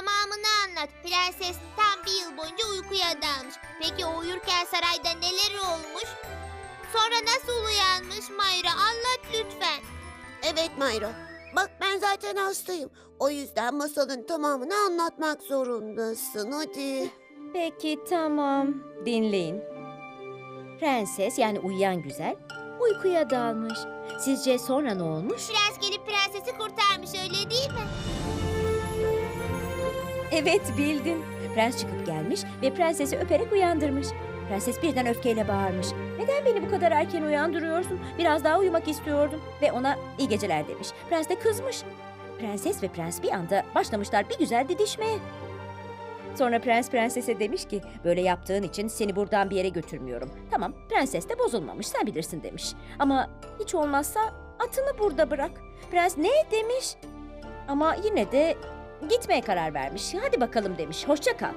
Tamamını anlat. Prenses tam bir yıl boyunca uykuya dalmış. Peki o uyurken sarayda neler olmuş? Sonra nasıl uyanmış Mayra? Anlat lütfen. Evet Mayra. Bak ben zaten hastayım. O yüzden masalın tamamını anlatmak zorundasın. Hadi. Peki tamam. Dinleyin. Prenses yani uyuyan güzel uykuya dalmış. Sizce sonra ne olmuş? Prens gelip prensesi kurtarmış öyle değil mi? Evet bildin. Prens çıkıp gelmiş ve prensesi öperek uyandırmış. Prenses birden öfkeyle bağırmış. Neden beni bu kadar erken uyandırıyorsun? Biraz daha uyumak istiyordum. Ve ona iyi geceler demiş. Prens de kızmış. Prenses ve prens bir anda başlamışlar bir güzel didişmeye. Sonra prens prensese demiş ki böyle yaptığın için seni buradan bir yere götürmüyorum. Tamam prenses de bozulmamış sen bilirsin demiş. Ama hiç olmazsa atını burada bırak. Prens ne demiş? Ama yine de gitmeye karar vermiş. Hadi bakalım demiş. Hoşça kal.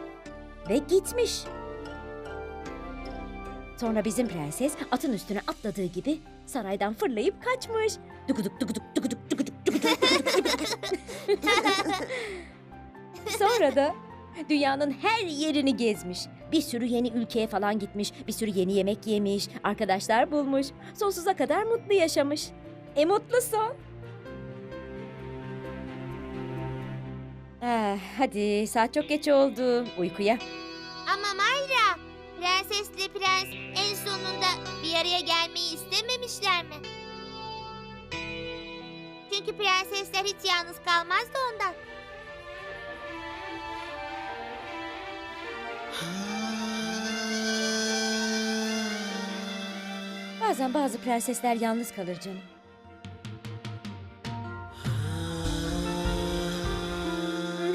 Ve gitmiş. Sonra bizim prenses atın üstüne atladığı gibi saraydan fırlayıp kaçmış. Dukuduk dukuduk dukuduk dukuduk dukuduk dukuduk. Sonra da dünyanın her yerini gezmiş. Bir sürü yeni ülkeye falan gitmiş. Bir sürü yeni yemek yemiş. Arkadaşlar bulmuş. Sonsuza kadar mutlu yaşamış. E mutlu son. Ah, hadi saat çok geç oldu. Uykuya. Ama Mayra, prensesle prens en sonunda bir araya gelmeyi istememişler mi? Çünkü prensesler hiç yalnız kalmaz da ondan. Bazen bazı prensesler yalnız kalır canım.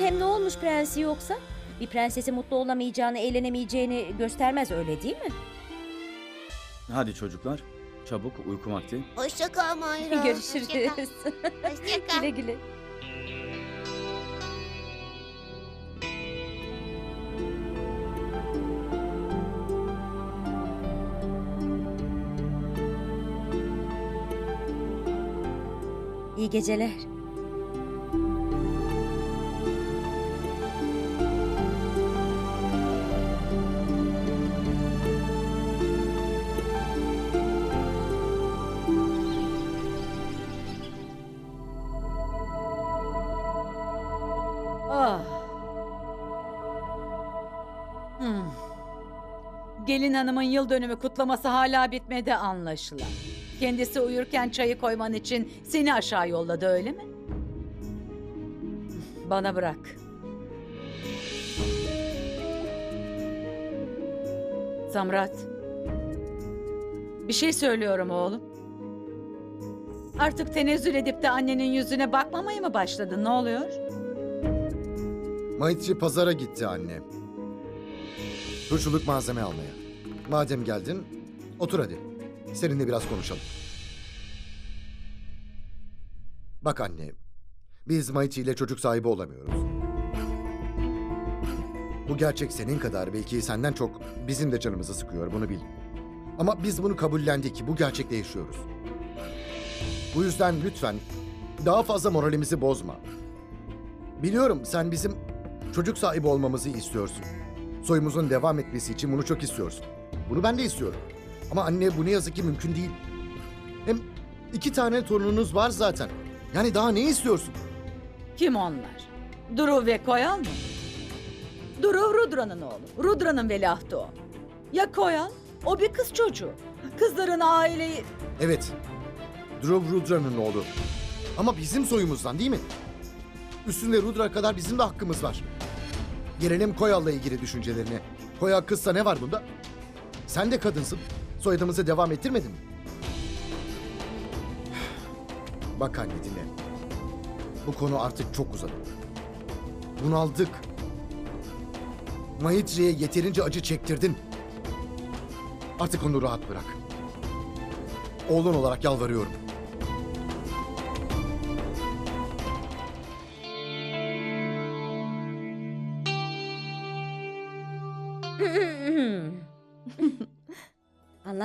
Hem ne olmuş prensi yoksa? Bir prensesi mutlu olamayacağını, eğlenemeyeceğini göstermez öyle değil mi? Hadi çocuklar, çabuk uyku vakti. Hoşça kal Mayra. Görüşürüz. Hoşça kal. güle güle. İyi geceler. Hmm. Gelin hanımın yıl dönümü kutlaması hala bitmedi anlaşılan. Kendisi uyurken çayı koyman için seni aşağı yolladı öyle mi? Bana bırak. Samrat. Bir şey söylüyorum oğlum. Artık tenezzül edip de annenin yüzüne bakmamaya mı başladın? Ne oluyor? Maitri pazara gitti anne. Turşuluk malzeme almaya. Madem geldin, otur hadi. Seninle biraz konuşalım. Bak anne, biz Maitri ile çocuk sahibi olamıyoruz. Bu gerçek senin kadar belki senden çok bizim de canımızı sıkıyor, bunu bil. Ama biz bunu kabullendik, bu gerçekle yaşıyoruz. Bu yüzden lütfen daha fazla moralimizi bozma. Biliyorum sen bizim çocuk sahibi olmamızı istiyorsun. Soyumuzun devam etmesi için bunu çok istiyorsun. Bunu ben de istiyorum. Ama anne bu ne yazık ki mümkün değil. Hem iki tane torununuz var zaten. Yani daha ne istiyorsun? Kim onlar? Duru ve Koyal mı? Duru Rudra'nın oğlu. Rudra'nın veliahtı o. Ya Koyal? O bir kız çocuğu. Kızların aileyi... Evet. Dhruv Rudra'nın oğlu. Ama bizim soyumuzdan değil mi? Üstünde Rudra kadar bizim de hakkımız var. Gelelim Koyal'la ilgili düşüncelerine. Koyal kızsa ne var bunda? Sen de kadınsın. Soyadımızı devam ettirmedin mi? Bak anne dinle. Bu konu artık çok uzadı. Bunaldık. Maitri'ye yeterince acı çektirdin. Artık onu rahat bırak. Oğlun olarak yalvarıyorum.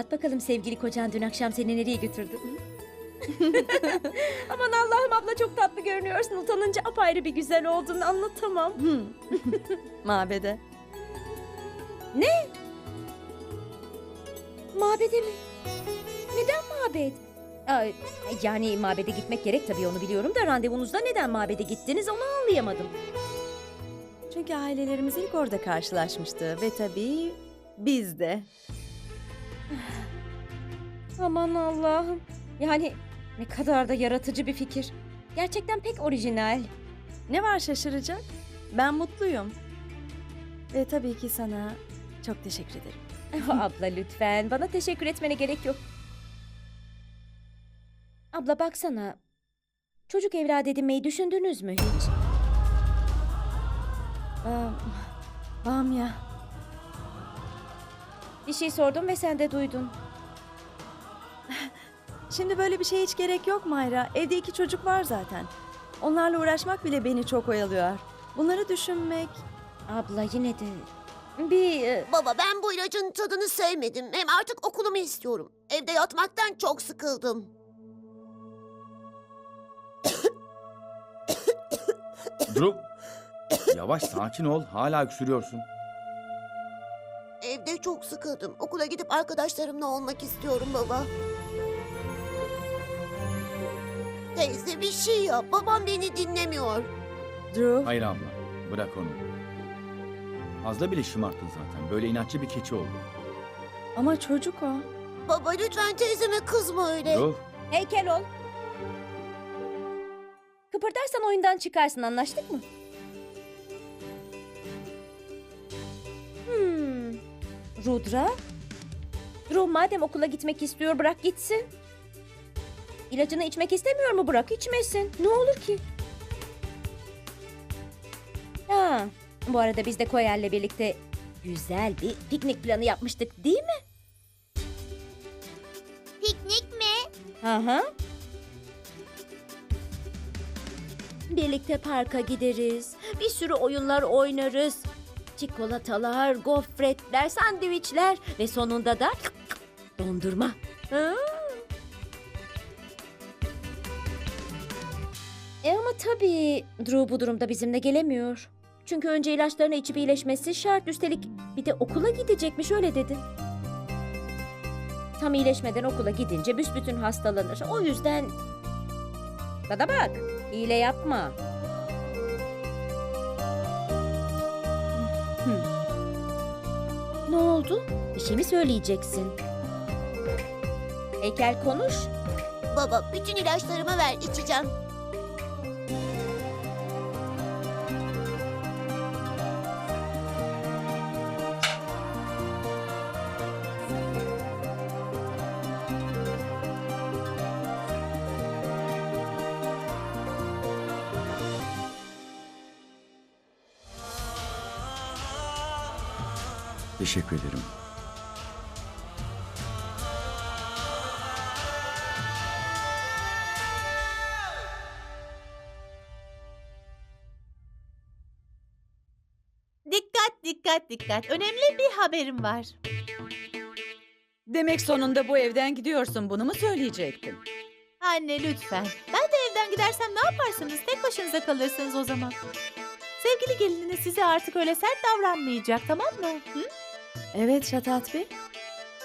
Anlat bakalım sevgili kocan dün akşam seni nereye götürdü? Aman Allah'ım abla çok tatlı görünüyorsun. Utanınca apayrı bir güzel oldun anlatamam. Mabede. Mabede mi? Neden mabed? Ay, yani mabede gitmek gerek tabii onu biliyorum da randevunuzda neden mabede gittiniz onu anlayamadım. Çünkü ailelerimiz ilk orada karşılaşmıştı ve tabii biz de. Aman Allah'ım. Yani ne kadar da yaratıcı bir fikir. Gerçekten pek orijinal. Ne var şaşıracak? Ben mutluyum. Ve tabii ki sana çok teşekkür ederim. Abla lütfen bana teşekkür etmene gerek yok. Abla baksana. Çocuk evlat edinmeyi düşündünüz mü hiç? Bam, Bamya. Bir şey sordum ve sen de duydun. Şimdi böyle bir şeye hiç gerek yok Mayra. Evde iki çocuk var zaten. Onlarla uğraşmak bile beni çok oyalıyor. Bunları düşünmek... Abla yine de bir e, Baba ben bu ilacın tadını sevmedim. Hem artık okulumu istiyorum. Evde yatmaktan çok sıkıldım. Drew. Yavaş sakin ol. Hala öksürüyorsun. Evde çok sıkıldım. Okula gidip arkadaşlarımla olmak istiyorum baba. Teyze bir şey yap. Babam beni dinlemiyor. Drew, Hayır abla. Bırak onu. Fazla bile şımarttın zaten. Böyle inatçı bir keçi oldu. ama çocuk o. Baba lütfen teyzeme kızma öyle. Drew. heykel ol. Kıpırdarsan oyundan çıkarsın anlaştık mı? Rudra? Drew madem okula gitmek istiyor bırak gitsin. İlacını içmek istemiyor mu bırak içmesin. Ne olur ki? Ha, bu arada biz de Koyer'le birlikte güzel bir piknik planı yapmıştık değil mi? Piknik mi? Hı hı. Birlikte parka gideriz. Bir sürü oyunlar oynarız. Çikolatalar, gofretler, sandviçler ve sonunda da dondurma. Hı? E ama tabii Drew bu durumda bizimle gelemiyor. Çünkü önce ilaçlarını içip iyileşmesi şart. Üstelik bir de okula gidecekmiş öyle dedi. Tam iyileşmeden okula gidince büsbütün hastalanır. O yüzden... Bana bak, hile yapma. Ne oldu? Bir şey mi söyleyeceksin? Heykel konuş. Baba bütün ilaçlarımı ver içeceğim. Teşekkür ederim. Dikkat dikkat dikkat. Önemli bir haberim var. Demek sonunda bu evden gidiyorsun. Bunu mu söyleyecektin? Anne lütfen. Ben de evden gidersem ne yaparsınız? Tek başınıza kalırsınız o zaman. Sevgili gelininiz size artık öyle sert davranmayacak tamam mı? Hı? Evet Şatatbi.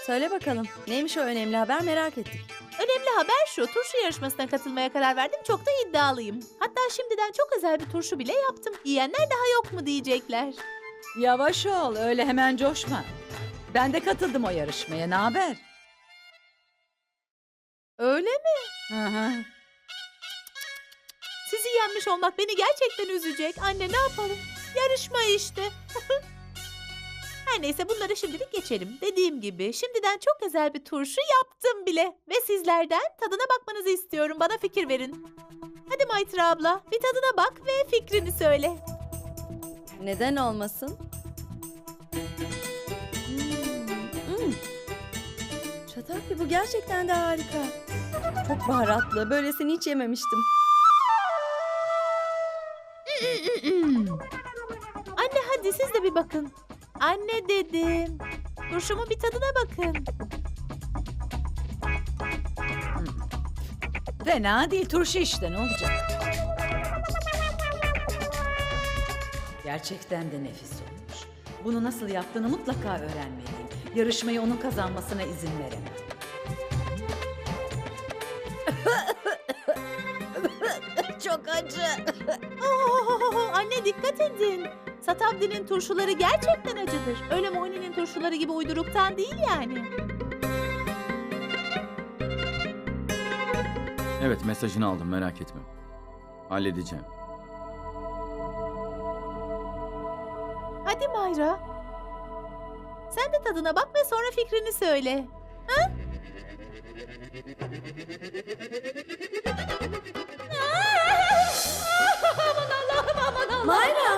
Söyle bakalım. Neymiş o önemli haber merak ettik. Önemli haber şu. Turşu yarışmasına katılmaya karar verdim. Çok da iddialıyım. Hatta şimdiden çok özel bir turşu bile yaptım. Yiyenler daha yok mu diyecekler. Yavaş ol. Öyle hemen coşma. Ben de katıldım o yarışmaya. Ne haber? Öyle mi? Hı. Sizi yenmiş olmak beni gerçekten üzecek. Anne ne yapalım? Yarışma işte. Her neyse bunları şimdilik geçelim. Dediğim gibi şimdiden çok özel bir turşu yaptım bile. Ve sizlerden tadına bakmanızı istiyorum. Bana fikir verin. Hadi Maytra abla bir tadına bak ve fikrini söyle. Neden olmasın? Hmm, hmm. Şatatbi bu gerçekten de harika. Çok baharatlı. Böylesini hiç yememiştim. Anne hadi siz de bir bakın. Anne dedim. Turşumun bir tadına bakın. Fena değil turşu işte ne olacak? Gerçekten de nefis olmuş. Bunu nasıl yaptığını mutlaka öğrenmeliyim. Yarışmayı onun kazanmasına izin veremem. Çok acı. Oh, anne dikkat edin. Satabdi'nin turşuları gerçekten acıdır. Öyle Moini'nin turşuları gibi uyduruktan değil yani. Evet mesajını aldım merak etme. Halledeceğim. Hadi Mayra. Sen de tadına bak ve sonra fikrini söyle. Mayra.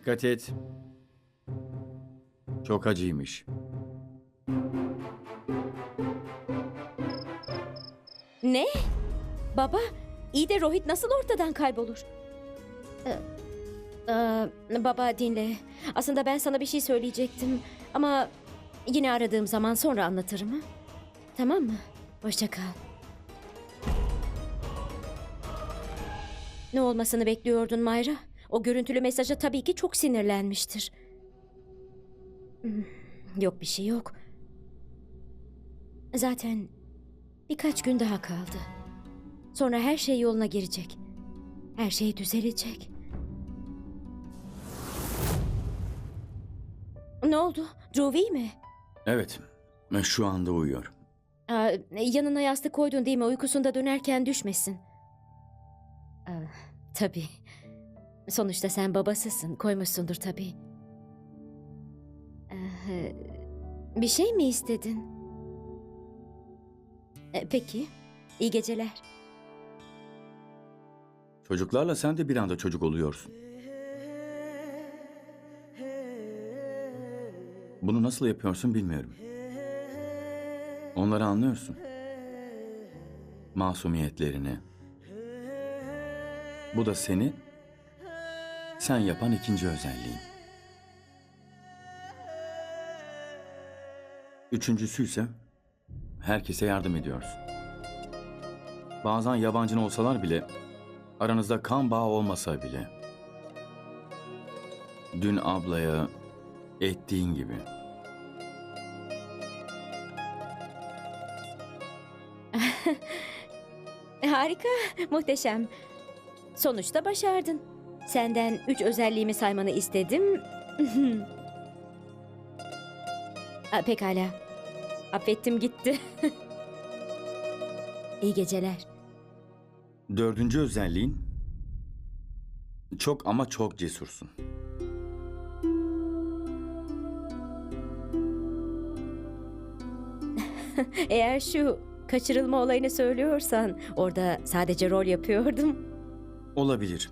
Dikkat et. Çok acıymış. Ne? Baba, iyi de Rohit nasıl ortadan kaybolur? Ee, e, baba dinle. Aslında ben sana bir şey söyleyecektim. Ama yine aradığım zaman sonra anlatırım. Ha? Tamam mı? Hoşça kal. Ne olmasını bekliyordun Mayra? O görüntülü mesaja tabii ki çok sinirlenmiştir. Hmm, Yok bir şey yok. Zaten Birkaç gün daha kaldı. Sonra her şey yoluna girecek. Her şey düzelecek. Ne oldu? Drew mi? Evet. Şu anda uyuyor. Aa, yanına yastık koydun değil mi? Uykusunda dönerken düşmesin. Aa, tabii. Sonuçta sen babasısın. Koymuşsundur tabii. Ee, bir şey mi istedin? Ee, peki. İyi geceler. Çocuklarla sen de bir anda çocuk oluyorsun. Bunu nasıl yapıyorsun bilmiyorum. Onları anlıyorsun. Masumiyetlerini. Bu da seni sen yapan ikinci özelliğin. Üçüncüsü ise herkese yardım ediyorsun. Bazen yabancın olsalar bile aranızda kan bağı olmasa bile. Dün ablaya ettiğin gibi. Harika, muhteşem. Sonuçta başardın. Senden üç özelliğimi saymanı istedim. Aa, pekala. Affettim gitti. İyi geceler. Dördüncü özelliğin çok ama çok cesursun. Eğer şu kaçırılma olayını söylüyorsan orada sadece rol yapıyordum. Olabilir.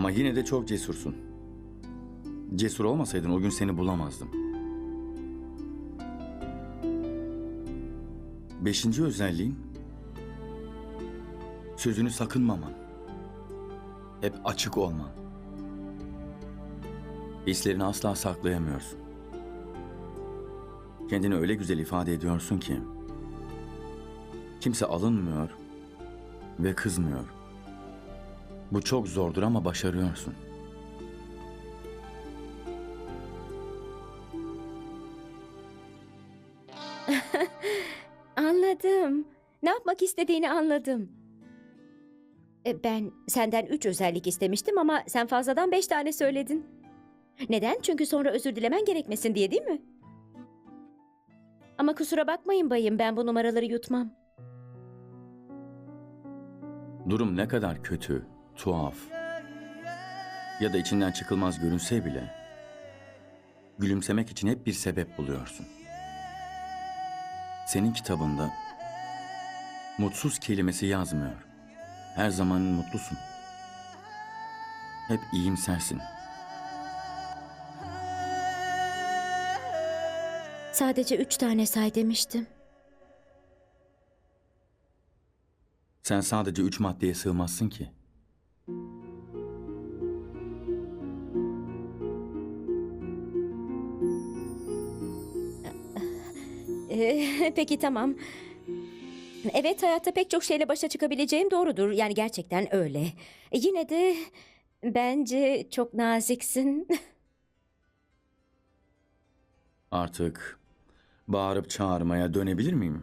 Ama yine de çok cesursun. Cesur olmasaydın o gün seni bulamazdım. Beşinci özelliğin sözünü sakınmaman. Hep açık olman. Hislerini asla saklayamıyorsun. Kendini öyle güzel ifade ediyorsun ki kimse alınmıyor ve kızmıyor. Bu çok zordur ama başarıyorsun. Anladım. Ne yapmak istediğini anladım. E, Ben senden üç özellik istemiştim ama sen fazladan beş tane söyledin. Neden? Çünkü sonra özür dilemen gerekmesin diye değil mi? Ama kusura bakmayın bayım ben bu numaraları yutmam. Durum ne kadar kötü, tuhaf ya da içinden çıkılmaz görünse bile gülümsemek için hep bir sebep buluyorsun. Senin kitabında mutsuz kelimesi yazmıyor. Her zaman mutlusun. Hep iyimsersin. Sadece üç tane say demiştim. Sen sadece üç maddeye sığmazsın ki. Peki tamam. Evet hayatta pek çok şeyle başa çıkabileceğim doğrudur. Yani gerçekten öyle. E, yine de bence çok naziksin. Artık bağırıp çağırmaya dönebilir miyim?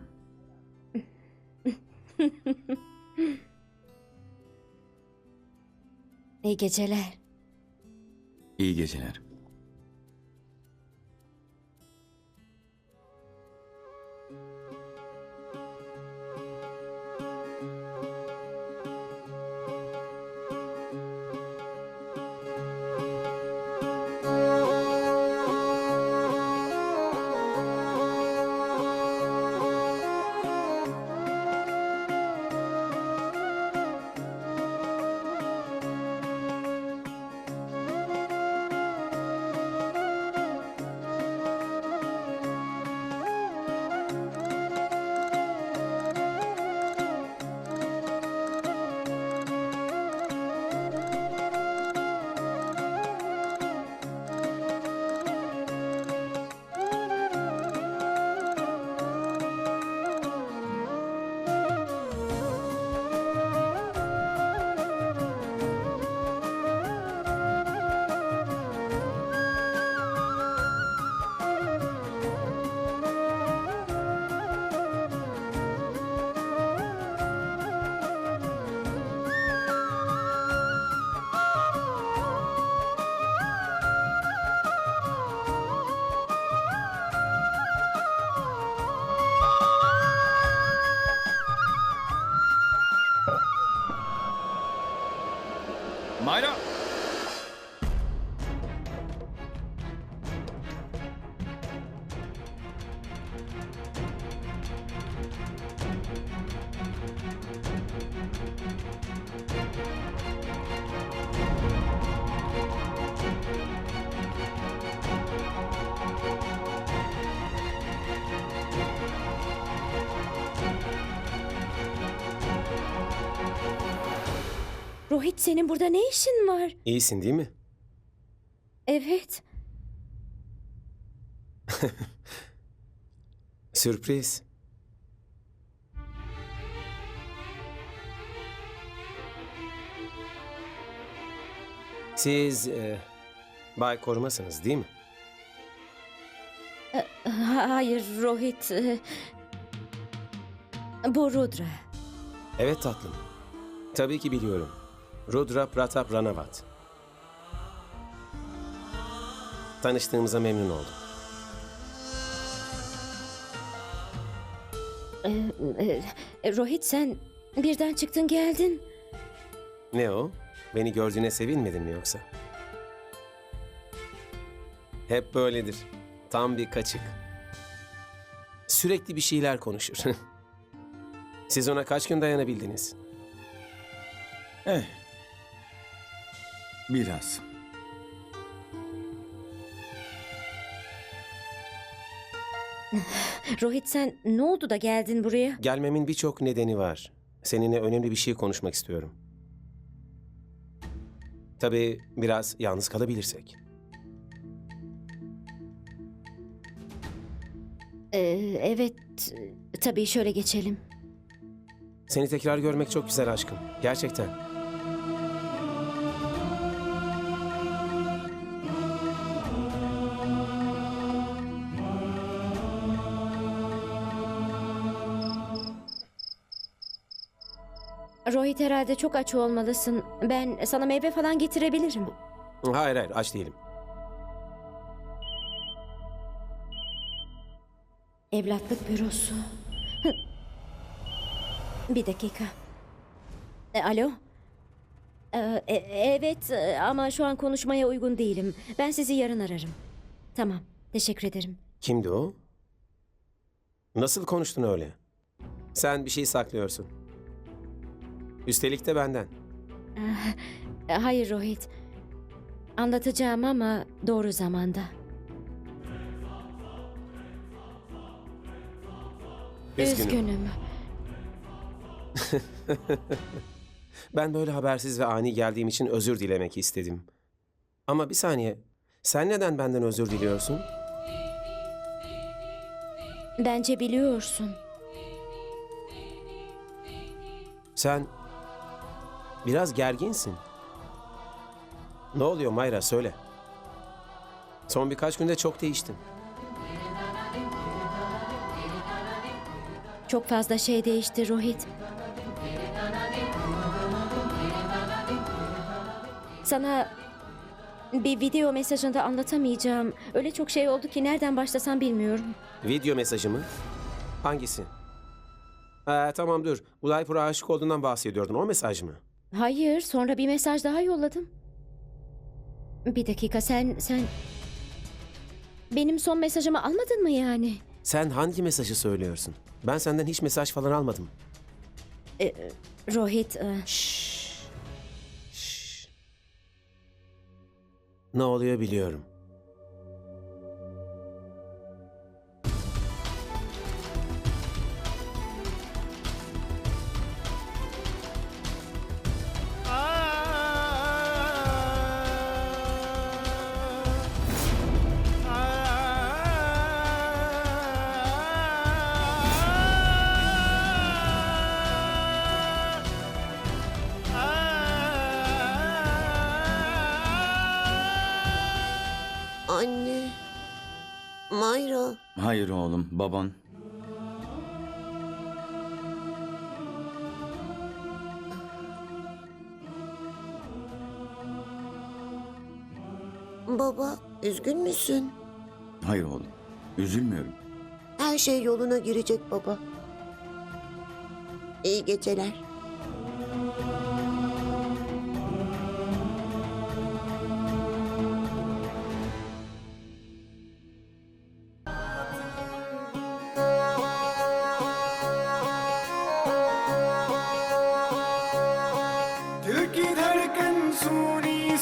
İyi geceler. İyi geceler. Rohit senin burada ne işin var? İyisin değil mi? Evet. Sürpriz. Siz e, Bay Korumasınız değil mi? Ha- Hayır Rohit. e, Bu Rudra. Evet tatlım. Tabii ki biliyorum. Rudra Pratap Ranavat. Tanıştığımıza memnun oldum. E, e, Rohit sen birden çıktın geldin. Ne o? Beni gördüğüne sevinmedin mi yoksa? Hep böyledir. Tam bir kaçık. Sürekli bir şeyler konuşur. Siz ona kaç gün dayanabildiniz? Eh. Biraz. Rohit sen ne oldu da geldin buraya? Gelmemin birçok nedeni var. Seninle önemli bir şey konuşmak istiyorum. Tabii biraz yalnız kalabilirsek. E, evet tabii şöyle geçelim. Seni tekrar görmek çok güzel aşkım. Gerçekten. Herhalde çok aç olmalısın. Ben sana meyve falan getirebilirim. Hayır hayır aç değilim. Evlatlık bürosu. Hı. Bir dakika. E, alo? E, e, evet e, ama şu an konuşmaya uygun değilim. Ben sizi yarın ararım. Tamam. Teşekkür ederim. Kimdi o? Nasıl konuştun öyle? Sen bir şey saklıyorsun. Üstelik de benden. E, hayır Rohit. Anlatacağım ama doğru zamanda. Üzgünüm. Üzgünüm. Ben böyle habersiz ve ani geldiğim için özür dilemek istedim. Ama bir saniye. Sen neden benden özür diliyorsun? Bence biliyorsun. Sen biraz gerginsin. Ne oluyor Mayra söyle. Son birkaç günde çok değiştin. Çok fazla şey değişti Rohit. Sana bir video mesajında anlatamayacağım. Öyle çok şey oldu ki nereden başlasam bilmiyorum. Video mesajı mı? Hangisi? Ee, tamam dur. Ulaypur'a aşık olduğundan bahsediyordun. O mesaj mı? Hayır, sonra bir mesaj daha yolladım. Bir dakika sen sen benim son mesajımı almadın mı yani? Sen hangi mesajı söylüyorsun? Ben senden hiç mesaj falan almadım. Ee, Rohit, e, Şşş. Ne oluyor biliyorum. Mayra. Hayır oğlum, baban. Baba, üzgün müsün? Hayır oğlum, üzülmüyorum. Her şey yoluna girecek baba. İyi geceler.